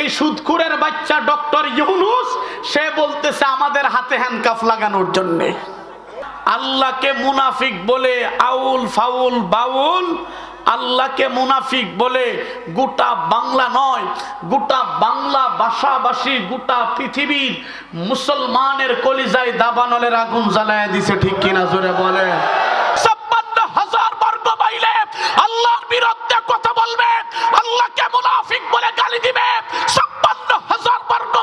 এই সুদখুরের বাচ্চা ডক্টর ইউনুস, সে বলতেছে আমাদের হাতে হ্যান্ডকাফ লাগানোর জন্যে। আল্লাহকে মুনাফিক বলে আউল ফাউল বাউল, আল্লাহকে মুনাফিক বলে গোটা বাংলা নয়, গোটা বাংলা ভাষাভাষী গোটা পৃথিবীর মুসলমানের কলিজায় দাবানলের আগুন জ্বালায় দিছে, ঠিক কিনা জোরে বলে? আল্লাহর বিরুদ্ধে কথা বলবে, আল্লাহকে মুনাফিক বলে গালি দিবে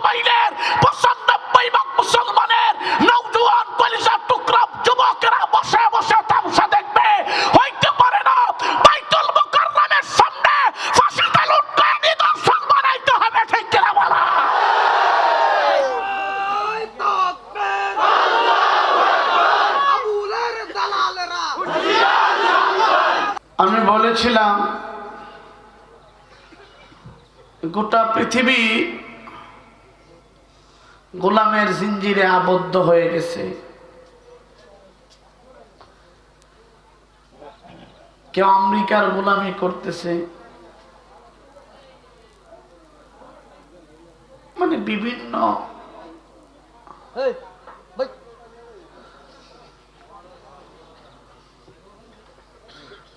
হাজার পঁচানব্বই ভাগ মুসলমানের নৌজওয়ান কলিজার টুকরা যুবকেরা বসে বসে তামসা দেখবে। হইতে পারে না, বাইতুল মুকাররমের সামনে ফাঁসিতে লুটকায় নিদর্শন বানাইতে হবে, ঠিক কিনা বলা? আমি বলেছিলাম, গোটা পৃথিবী গোলামের জিঞ্জিরে আবদ্ধ হয়ে গেছে। কেউ আমেরিকার গোলামি করতেছে। মানে বিভিন্ন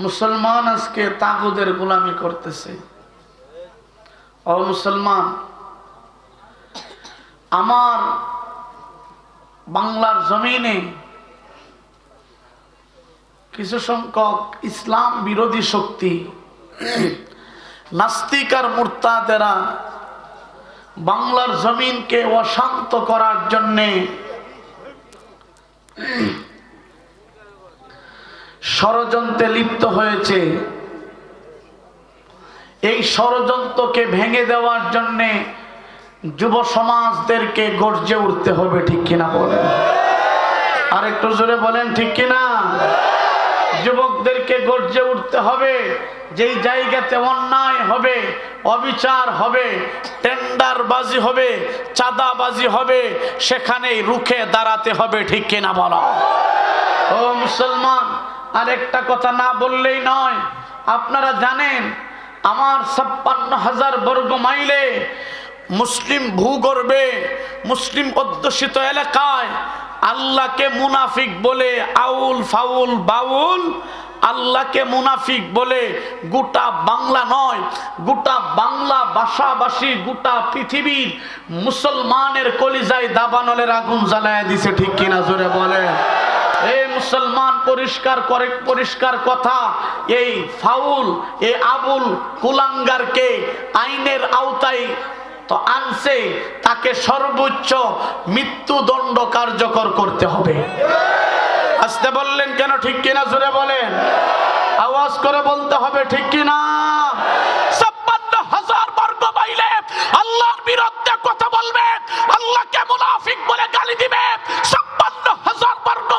মুসলমান আজকে তাগুদের গোলামি করতেছে। ও মুসলমান আমার বাংলার জমিনে কিছু সংখ্যক ইসলাম বিরোধী শক্তি, নাস্তিক আর মুরতাদেরা বাংলার জমিনকে অশান্ত করার জন্যে ষড়যন্ত্রে লিপ্ত হয়েছে। এই ষড়যন্ত্রকে ভেঙে দেওয়ার জন্যে যুব সমাজদেরকে গর্জে উঠতে হবে, ঠিক কিনা বলেন? আর একটু জোরে বলেন, ঠিক কিনা? যুবকদেরকে গর্জে উঠতে হবে, যেই জায়গাতে অন্যায় হবে, অবিচার হবে, টেন্ডারবাজি হবে, চাঁদাবাজি হবে, সেখানেই রুখে দাঁড়াতে হবে, ঠিক কিনা বলো? ও মুসলমান, আরেকটা কথা না বললেই নয়, আপনারা জানেন, আমার ছাপ্পান্ন হাজার বর্গ মাইলে মুসলিম ভূগর্ভে, মুসলিম অধ্যুষিত এলাকায় আল্লাহকে মুনাফিক বলে আউল ফাউল বাউল, আল্লাহকে মুনাফিক বলে গোটা বাংলা নয়, গোটা বাংলা ভাষাভাষী গোটা পৃথিবীর মুসলমানের কলিজায় দাবানলের আগুন জ্বালায় দিছে, ঠিক কিনা জোরে বলে এই মুসলমান, পরিষ্কার করে, পরিষ্কার কথা, এই ফাউল এই আবুল কুলাঙ্গারকে আইনের আওতায় তো আনছে, তাকে সর্বোচ্চ মৃত্যুদণ্ড কার্যকর করতে হবে। আসতে বললেন কেন, ঠিক কিনা জোরে বলেন? আওয়াজ করে বলতে হবে, ঠিক কিনা? ছাপ্পান্ন হাজার বর্গ আল্লাহর বিরুদ্ধে কথা বলবে, আল্লাহকে মুনাফিক বলে গালি দিবে। ছাপ্পান্ন হাজার বর্গ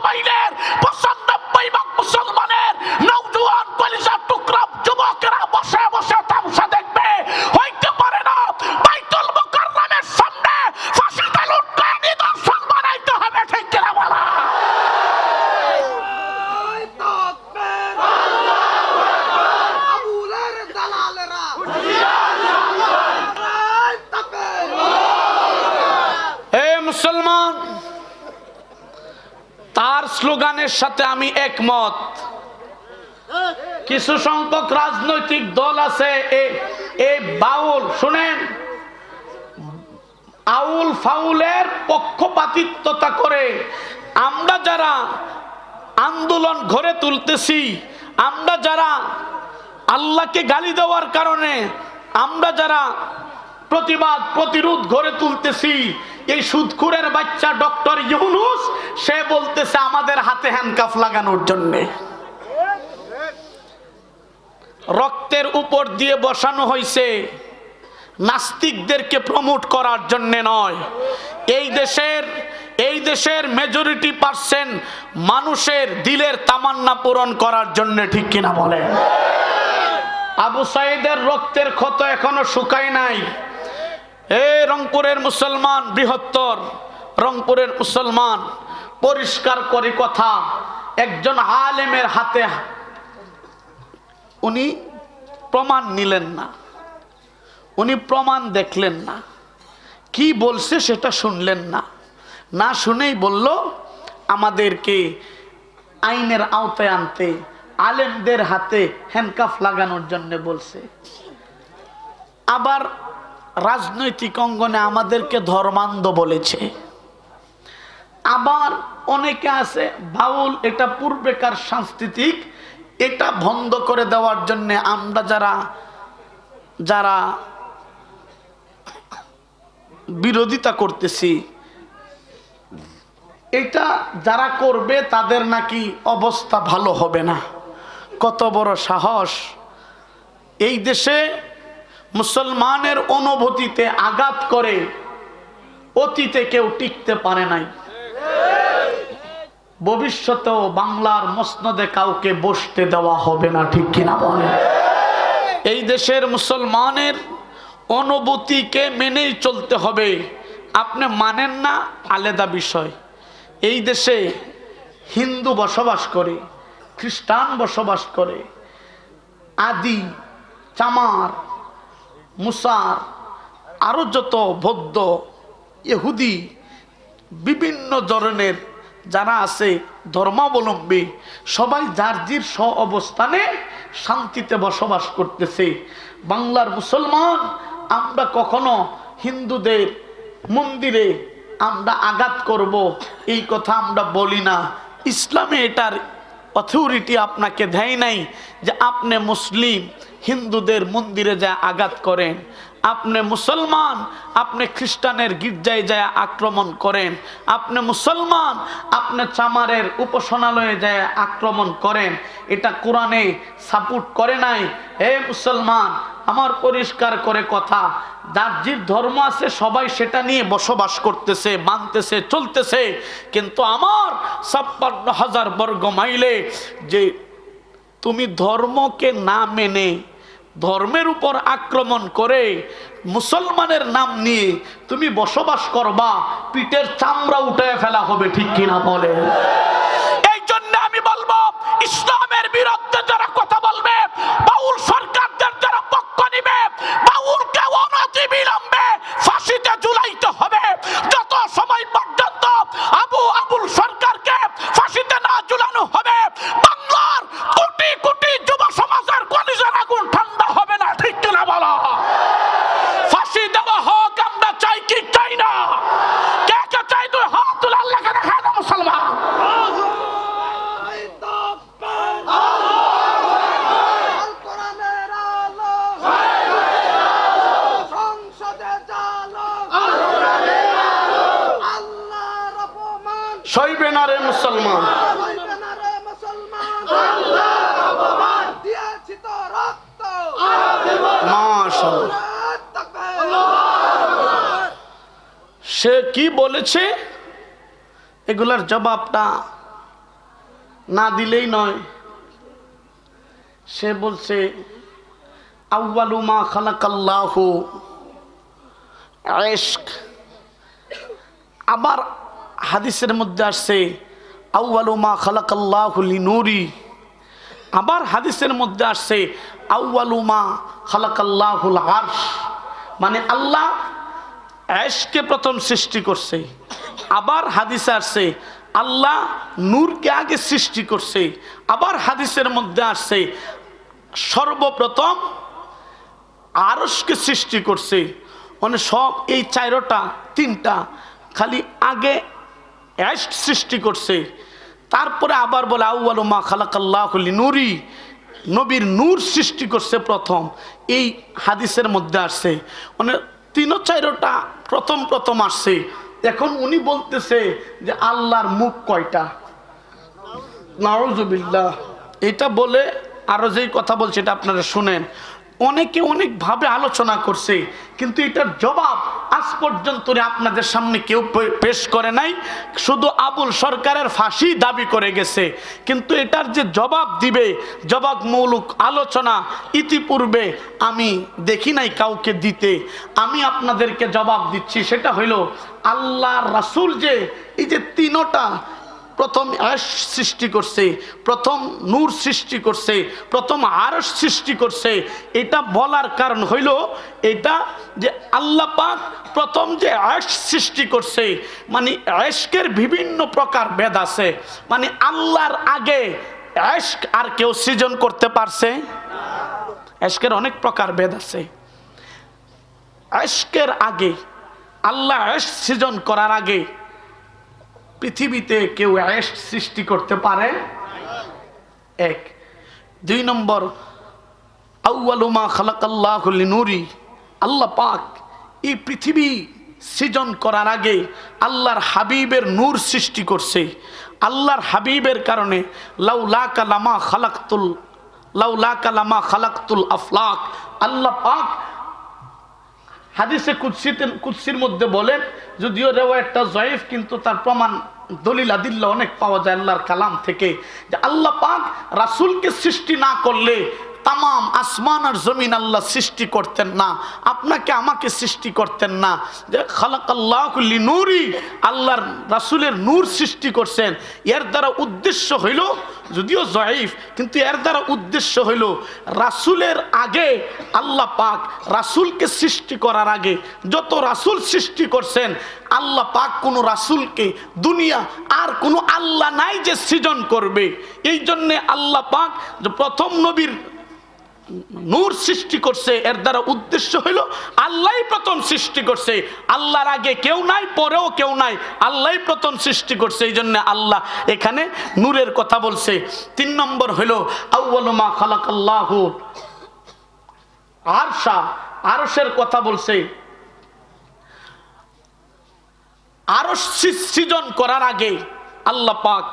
পঁচানব্বই ভাগ মুসলমানের কলিজার টুকরা যুবকেরা বসে বসে তামসা দেখবে হইতে পারে না বাইতুল মুকাররমের সামনে ফাঁসিতে লুটকায় নিদর্শন বানাইতে হবে ঠিক কিনা বলা এই তাকবীর! আবুলের দালালেরা এই তাকবীর! হে মুসলমান তার স্লোগানের সাথে আমি একমত। কিছু সংখ্যক রাজনৈতিক দল আছে, এ- এ বাউল, শুনেন। আউল ফাউলের পক্ষপাতিত্বতা করে আমরা যারা আন্দোলন ঘরে তুলতেছি, আমরা যারা আল্লাহকে গালি দেওয়ার কারণে আমরা যারা প্রতিবাদ, প্রতিরোধ গড়ে তুলতেছি এই সুদখুরের বাচ্চা ডক্টর ইউনুস, সে বলতেছে আমাদের হাতে হ্যান্ডকাফ লাগানোর জন্যে। রক্তের উপর দিয়ে বসানো হয়েছে নাস্তিকদেরকে প্রমোট করার জন্য নয়। এই দেশের এই দেশের মেজরিটি পার্সেন্ট মানুষের দিলের তামান্না পূরণ করার জন্য ঠিক কিনা বলে আবু সাইদের রক্তের ক্ষত এখনও শুকায় নাই। এ রংপুরের মুসলমান, বৃহত্তর রংপুরের মুসলমান, পরিষ্কার করে কথা, একজন আলেমের হাতে উনি প্রমাণ নিলেন না। উনি প্রমাণ দেখলেন না। কি বলছে সেটা শুনলেন না। না শুনেই বলল, আমাদেরকে আইনের আওতায় আনতে, আলেমদের হাতে হ্যান্ডকাফ লাগানোর জন্য বলছে। আবার রাজনৈতিক অঙ্গনে আমাদেরকে ধর্মান্ধ বলেছে। আবার অনেকে আছে, বাউল এটা পূর্বেকার সাংস্কৃতিক, এটা বন্ধ করে দেওয়ার জন্য আমরা যারা যারা বিরোধিতা করতেছি, এটা যারা করবে তাদের নাকি অবস্থা ভালো হবে না। কত বড় সাহস। এই দেশে মুসলমানের অনুভূতিতে আঘাত করে অতীতে কেউ টিকতে পারে নাই। ভবিষ্যতেও বাংলার মসনদে কাউকে বসতে দেওয়া হবে না, ঠিক কিনা বলে এই দেশের মুসলমানের অনুভূতিকে মেনেই চলতে হবে। আপনি মানেন না, আলাদা বিষয়। এই দেশে হিন্দু বসবাস করে, খ্রিস্টান বসবাস করে, আদি, চামার মুসার আরও যত বৌদ্ধ, ইহুদি, বিভিন্ন ধরনের যারা আছে, ধর্মাবলম্বী, সবাই যার জির স্ব অবস্থানে শান্তিতে বসবাস করতেছে। বাংলার মুসলমান, আমরা কখনো হিন্দুদের মন্দিরে আমরা আঘাত করব, এই কথা আমরা বলি না। ইসলামে এটার অথরিটি আপনাকে দেয় নাই যে আপনি মুসলিম হিন্দুদের মন্দিরে যা আঘাত করেন। আপনি মুসলমান, আপনি খ্রিস্টানের গির্জায় যায় আক্রমণ করেন। আপনি মুসলমান, আপনি চামারের উপাসনালয়ে যায় আক্রমণ করেন। এটা কোরআনে সাপোর্ট করে নাই। হে মুসলমান, আমার পরিষ্কার করে কথা যে ধর্ম আছে সবাই সেটা নিয়ে বসবাস করতেছে, মানতেছে, চলতেছে। কিন্তু আমার ছাপ্পান্ন হাজার বর্গ মাইলে যে তুমি ধর্মকে না মেনে ধর্মের উপর আক্রমণ করে মুসলমানের নাম নিয়ে তুমি বসবাস করবা, পিঠের চামড়া উঠে ফেলা হবে, ঠিক কিনা বলে? এই জন্য আমি বলব, ইসলামের বিরুদ্ধে যারা কথা বলবে, বাউল সরকারদের বাউলকে অনতি বিলম্বে ফাঁসিতে ঝুলাইতে হবে। যত সময় পর্যন্ত আবু আবুল সরকারকে ফাঁসিতে না ঝুলানো হবে, বাংলার কোটি কোটি যুব সমাজের কলিজার আগুন ঠান্ডা হবে না, ঠিক কিনা বলো ফাঁসি দেওয়া হোক আমরা চাই কি চাই না কে কে চাই তুই হাত তুলে আল্লাহকে দেখা না মুসলমান এই তাকবীর আল কোরআনের আলো সংসদে জালো আল্লাহর অপমান সইবে না রে মুসলমান হইবে না রে মুসলমান আল্লাহর অপমান দিয়েছি তো রক্ত মাশাআল্লাহ এই তাকবীর সে বলেছে এগুলার জবাবটা না দিলেই নয়। সে বলছে আউ্বালু মা খালাকাল্লাহু আবার হাদিসের মধ্যে আসছে আউ্বালু মা খালাকাল্লাহু লিনুরি। আবার হাদিসের মধ্যে আসছে আউ্বালু মা খালাকাল্লাহুল আরশ। মানে আল্লাহ অ্যাশকে প্রথম সৃষ্টি করছে। আবার হাদিসে আসছে, আল্লাহ নূরকে আগে সৃষ্টি করছে। আবার হাদিসের মধ্যে আসছে, সর্বপ্রথম আরসকে সৃষ্টি করছে। মানে সব এই চারোটা, তিনটা খালি আগে অ্যাশ সৃষ্টি করছে। তারপরে আবার বলে আউ্বাল মা খালাকাল্লাহ নুরি নবীর নূর সৃষ্টি করছে প্রথম। এই হাদিসের মধ্যে আসছে। মানে তিনও চারোটা প্রথম প্রথম আসছে। এখন উনি বলতেছে যে আল্লাহর মুখ কয়টা? নাউজুবিল্লাহ। এটা বলে আরও যেই কথা বলছে, এটা আপনারা শুনেন। অনেকে অনেকভাবে আলোচনা করছে, কিন্তু এটার জবাব আজ পর্যন্ত আপনাদের সামনে কেউ পেশ করে নাই। শুধু আবুল সরকারের ফাঁসি দাবি করে গেছে। কিন্তু এটার যে জবাব দিবে, জবাব মৌলুক আলোচনা, ইতিপূর্বে আমি দেখি নাই কাউকে দিতে। আমি আপনাদেরকে জবাব দিচ্ছি, সেটা হইল আল্লাহ রাসুল যে, এই যে তিনোটা প্রথম অ্যাশ সৃষ্টি করছে, প্রথম নূর সৃষ্টি করছে, প্রথম আরস সৃষ্টি করছে। এটা বলার কারণ হইল এটা যে আল্লাহ পাক প্রথম যে অ্যাশ সৃষ্টি করছে মানে অ্যাশকের বিভিন্ন প্রকার ভেদ আছে। মানে আল্লাহর আগে অ্যাশক আর কেউ সৃজন করতে পারছে? অ্যাশকের অনেক প্রকার ভেদ আছে। অ্যাশকের আগে, আল্লাহ অ্যাশ সৃজন করার আগে পৃথিবীতে কেউ অ্যাশ সৃষ্টি করতে পারে? এক। দুই নম্বর আউ্বালুমা খালাকাল্লাহ নুরি আল্লাহ পাক এই পৃথিবী সৃজন করার আগে আল্লাহর হাবিবের নূর সৃষ্টি করছে। আল্লাহর হাবিবের কারণে লাউলা কালামা খালাক্তুল লাউলা কালামা খালাকতুল আফলাক। আল্লাহ পাক হাদিসে কুৎসিতে কুৎসির মধ্যে বলেন যদিও রেও একটা জয়েফ, কিন্তু তার প্রমাণ দলিল আদিল্লা অনেক পাওয়া যায় আল্লাহর কালাম থেকে। যে আল্লাহ পাক রাসুলকে সৃষ্টি না করলে তামাম আসমান আর জমিন আল্লাহ সৃষ্টি করতেন না, আপনাকে আমাকে সৃষ্টি করতেন না। যে খালাক আল্লাহ নুরি আল্লাহর রাসূলের নূর সৃষ্টি করছেন। এর দ্বারা উদ্দেশ্য হইল, যদিও জয়ীফ, কিন্তু এর দ্বারা উদ্দেশ্য হইল, রাসূলের আগে আল্লাহ পাক রাসূলকে সৃষ্টি করার আগে যত রাসূল সৃষ্টি করছেন, আল্লাহ পাক কোনো রাসূলকে দুনিয়া আর কোনো আল্লাহ নাই যে সৃজন করবে। এই জন্যে আল্লাহ পাক যে প্রথম নবীর নূর সৃষ্টি করছে, এর দ্বারা উদ্দেশ্য হইল আল্লাহ প্রথম সৃষ্টি করছে। আল্লাহর আগে কেউ নাই, পরেও কেউ নাই। আল্লাহ প্রথম সৃষ্টি করছে, এই জন্য আল্লাহ এখানে নূরের কথা বলছে। তিন নম্বর হইল আউ্বালুমা খালাকাল্লাহ। আরশা আরসের কথা বলছে। আরস সৃজন করার আগে আল্লাহ পাক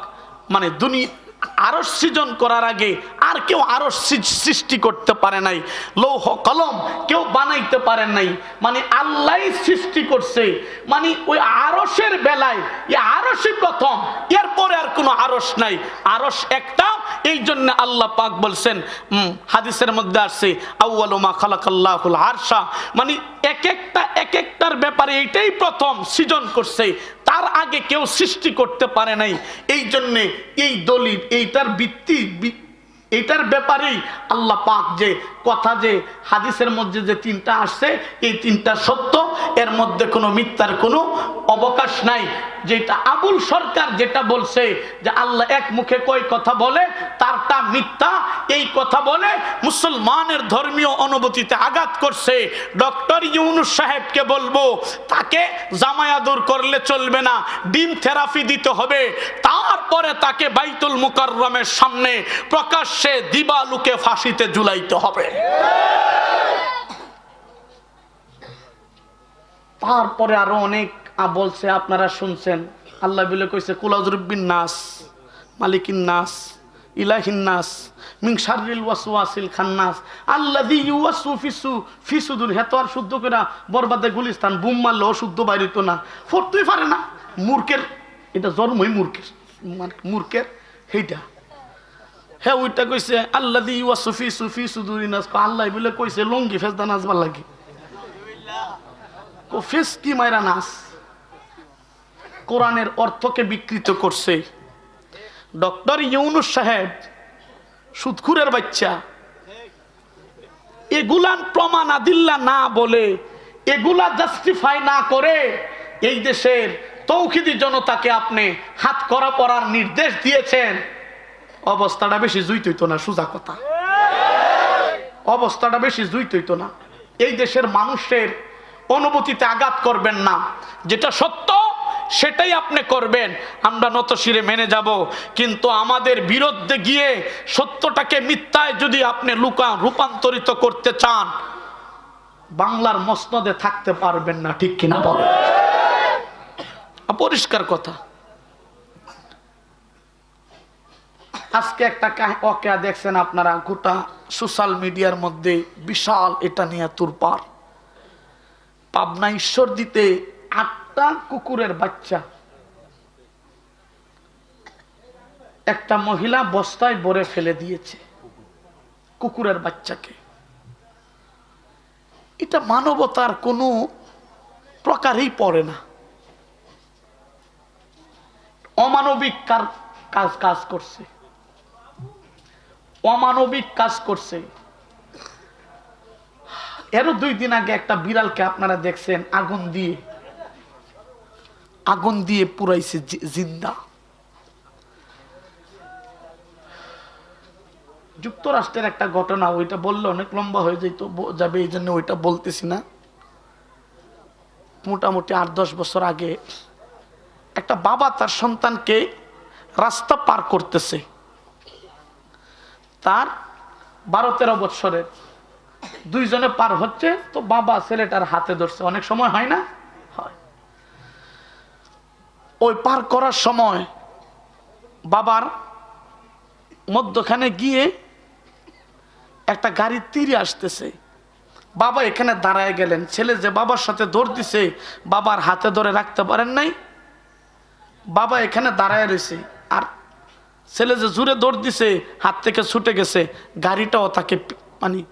মানে দুনিয়া আরশ সৃজন করার আগে আর কেউ আরও সৃষ্টি করতে পারে নাই। লৌহ কলম কেউ বানাইতে পারে নাই। মানে আল্লাহ সৃষ্টি করছে। মানে ওই আরসের বেলায়, এই আরশই প্রথম। এরপরে আর কোনো আরস নাই। আরস একটা এই জন্য আল্লাহ পাক বলছেন হাদিসের মধ্যে আসছে আউ্বালুমা খালাকাল্লাহুল আরশা। মানে এক একটা, এক একটার ব্যাপারে এইটাই প্রথম সৃজন করছে, তার আগে কেউ সৃষ্টি করতে পারে নাই। এই জন্যে এই দলিল, এইটার ভিত্তি এইটার ব্যাপারেই আল্লাহ পাক যে কথা যে হাদিসের মধ্যে যে তিনটা আসছে, এই তিনটা সত্য, এর মধ্যে কোনো মিথ্যার কোনো অবকাশ নাই। যেটা আবুল সরকার যেটা বলছে যে আল্লাহ এক মুখে কই কথা বলে, তারটা মিথ্যা, এই কথা বলে মুসলমানের ধর্মীয় অনুভূতিতে আঘাত করছে। ডক্টর ইউনুস সাহেবকে বলব, তাকে জামায়াদুর করলে চলবে না, ডিম থেরাপি দিতে হবে। তারপরে তাকে বাইতুল মুকাররমের সামনে প্রকাশ্যে দিবালুকে ফাঁসিতে ঝুলাইতে হবে। তারপরে আরও অনেক বলছে, আপনারা শুনছেন। আল্লাহ বলে কইছে কুলাজরুব্বিন নাস, মালিকিন নাস, ইলাহিন নাস মিং শাররিল ওয়াসওয়াসিল খান্নাস, আল্লাযী ইউওয়াসু ফিসু ফিসুদুল হেতো আর শুদ্ধ করে বরবাদে গুলিস্তান, বুম মারলে অশুদ্ধ বাইরিত না। ফরতেই পারে না। মূর্খের, এটা জন্মই মূর্খের। মানে মূর্খের সেইটা হ্যাঁ ওইটা কইছে আল্লাহ দি ওয়া সুফি সুফি সুদুরি নাচ আল্লাহ বলে কইছে, লঙ্গি ফেসদা নাচবার লাগে। ফেস কি মাইরা নাচ। কোরআনের অর্থকে বিকৃত করছে। ডক্টর ইউনুস সাহেব সুদখুরের বাচ্চা, এগুলান প্রমাণ আদিল্লা না বলে, এগুলা জাস্টিফাই না করে এই দেশের তৌখিদি জনতাকে আপনি হাত করা পড়ার নির্দেশ দিয়েছেন। অবস্থাটা বেশি জুই তৈত না, সোজা কথা। অবস্থাটা বেশি জুই তৈত না। এই দেশের মানুষের অনুভূতিতে আঘাত করবেন না, যেটা সত্য। সেটাই আপনি করবেন। আমরা নত শিরে মেনে যাব। কিন্তু আমাদের বিরুদ্ধে গিয়ে সত্যটাকে মিথ্যায় যদি আপনি লুকা রূপান্তরিত করতে চান, বাংলার মসনদে থাকতে পারবেন না, ঠিক কিনা বলেন পরিষ্কার কথা। আজকে একটা অকেয়া দেখছেন আপনারা, গোটা সোশ্যাল মিডিয়ার মধ্যে বিশাল এটা নিয়ে তুরপার। পাবনা ঈশ্বর দিতে আটটা কুকুরের বাচ্চা। একটা মহিলা বস্তায় ভরে ফেলে দিয়েছে কুকুরের বাচ্চাকে। এটা মানবতার কোনো প্রকারই পড়ে না। অমানবিক কাজ কাজ করছে। অমানবিক কাজ করছে। এরও দুই দিন আগে একটা বিড়ালকে আপনারা দেখছেন আগুন দিয়ে। আগুন দিয়ে পুরাইছে জিন্দা। যুক্তরাষ্ট্রের একটা ঘটনা, ওইটা বললে অনেক লম্বা হয়ে যেত যাবে এই জন্য ওইটা বলতেছি না। মোটামুটি আট দশ বছর আগে একটা বাবা তার সন্তানকে রাস্তা পার করতেছে। তার বারো তেরো বছরের দুইজনে পার হচ্ছে, তো বাবা ছেলেটার হাতে ধরছে। অনেক সময় হয় না? ওই পার করার সময় বাবার মধ্যখানে গিয়ে একটা গাড়ি তীরে আসতেছে। বাবা এখানে দাঁড়ায় গেলেন। ছেলে যে বাবার সাথে দৌড় দিছে, বাবার হাতে ধরে রাখতে পারেন নাই। বাবা এখানে দাঁড়ায় রয়েছে। আর ছেলে যে জুড়ে দৌড় দিছে, হাত থেকে ছুটে গেছে, গাড়িটাও তাকে মানে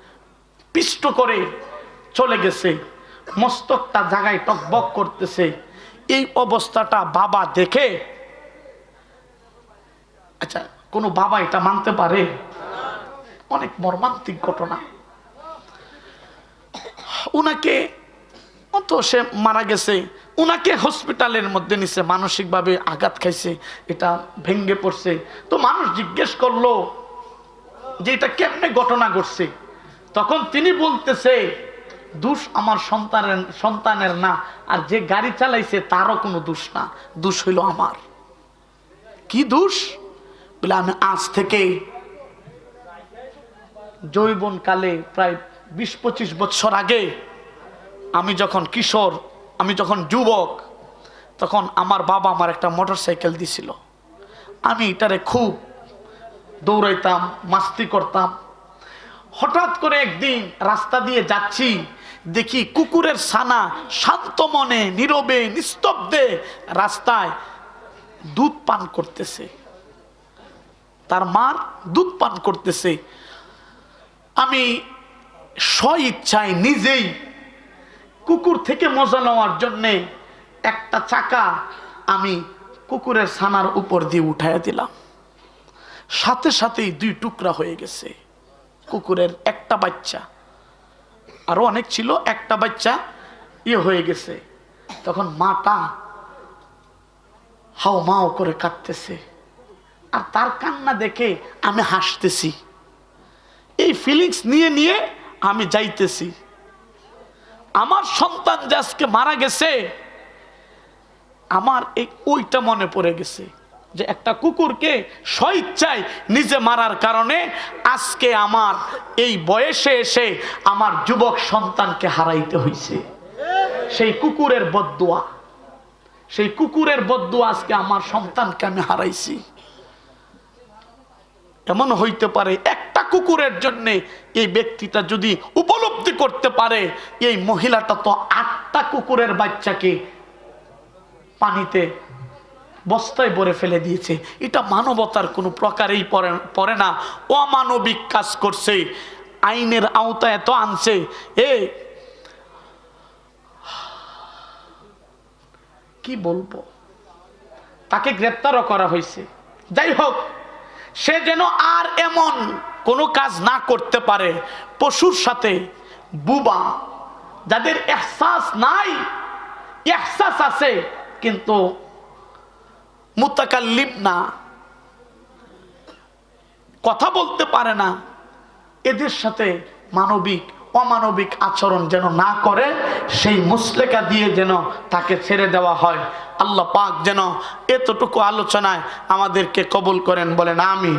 পিষ্ট করে চলে গেছে। মস্তকটা জায়গায় টকবক করতেছে। এই অবস্থাটা বাবা দেখে। আচ্ছা কোনো বাবা এটা মানতে পারে? অনেক মর্মান্তিক ঘটনা। উনাকে অত সে মারা গেছে। উনাকে হসপিটালের মধ্যে নিছে, মানসিকভাবে আঘাত খাইছে, এটা ভেঙ্গে পড়ছে। তো মানুষ জিজ্ঞেস করল যে এটা কেমনে ঘটনা ঘটছে? তখন তিনি বলতেছে দোষ আমার সন্তানের সন্তানের না, আর যে গাড়ি চালাইছে তারও কোনো দোষ না। দোষ হইল আমার। কি দোষ? বলে আমি আজ থেকে জৈবন কালে প্রায় বিশ পঁচিশ বছর আগে আমি যখন কিশোর, আমি যখন যুবক, তখন আমার বাবা আমার একটা মোটর সাইকেল দিছিল। আমি এটারে খুব দৌড়াইতাম, মাস্তি করতাম। হঠাৎ করে একদিন রাস্তা দিয়ে যাচ্ছি দেখি কুকুরের ছানা শান্ত মনে, নীরবে, নিস্তব্ধে রাস্তায় দুধ পান করতেছে। তার মার দুধ পান করতেছে। আমি স্ব ইচ্ছায় নিজেই কুকুর থেকে মজা নেওয়ার জন্যে একটা চাকা আমি কুকুরের ছানার উপর দিয়ে উঠাইয়া দিলাম। সাথে সাথেই দুই টুকরা হয়ে গেছে। কুকুরের একটা বাচ্চা আরও অনেক ছিল, একটা বাচ্চা ইয়ে হয়ে গেছে। তখন মাটা হাও মাও করে কাঁদতেছে। আর তার কান্না দেখে আমি হাসতেছি। এই ফিলিংস নিয়ে নিয়ে আমি যাইতেছি। আমার সন্তান যে আজকে মারা গেছে, আমার এই ওইটা মনে পড়ে গেছে। যে একটা কুকুরকে স্বইচ্ছায় নিজে মারার কারণে আজকে আমার এই বয়সে এসে আমার যুবক সন্তানকে হারাইতে হয়েছে সেই কুকুরের বদুয়া সেই কুকুরের বদুয়া আজকে আমার সন্তানকে আমি হারাইছি। এমন হইতে পারে একটা কুকুরের জন্য এই ব্যক্তিটা যদি উপলব্ধি করতে পারে, এই মহিলাটা তো আটটা কুকুরের বাচ্চাকে পানিতে বস্তায় ভরে ফেলে দিয়েছে। এটা মানবতার কোনো প্রকারেই পড়ে পড়ে না। অমানবিক কাজ করছে। আইনের আওতায় এত আনছে। এ, কি বলব? তাকে গ্রেপ্তারও করা হয়েছে। যাই হোক, সে যেন আর এমন কোনো কাজ না করতে পারে। পশুর সাথে বুবা, যাদের এহসাস নাই, এহসাস আছে, কিন্তু মুতাকাল্লিম না। কথা বলতে পারে না। এদের সাথে মানবিক, অমানবিক আচরণ যেন না করে, সেই মুসলেকা দিয়ে যেন তাকে ছেড়ে দেওয়া হয়। আল্লাহ পাক যেন এতটুকু আলোচনায় আমাদেরকে কবুল করেন, বলেন আমি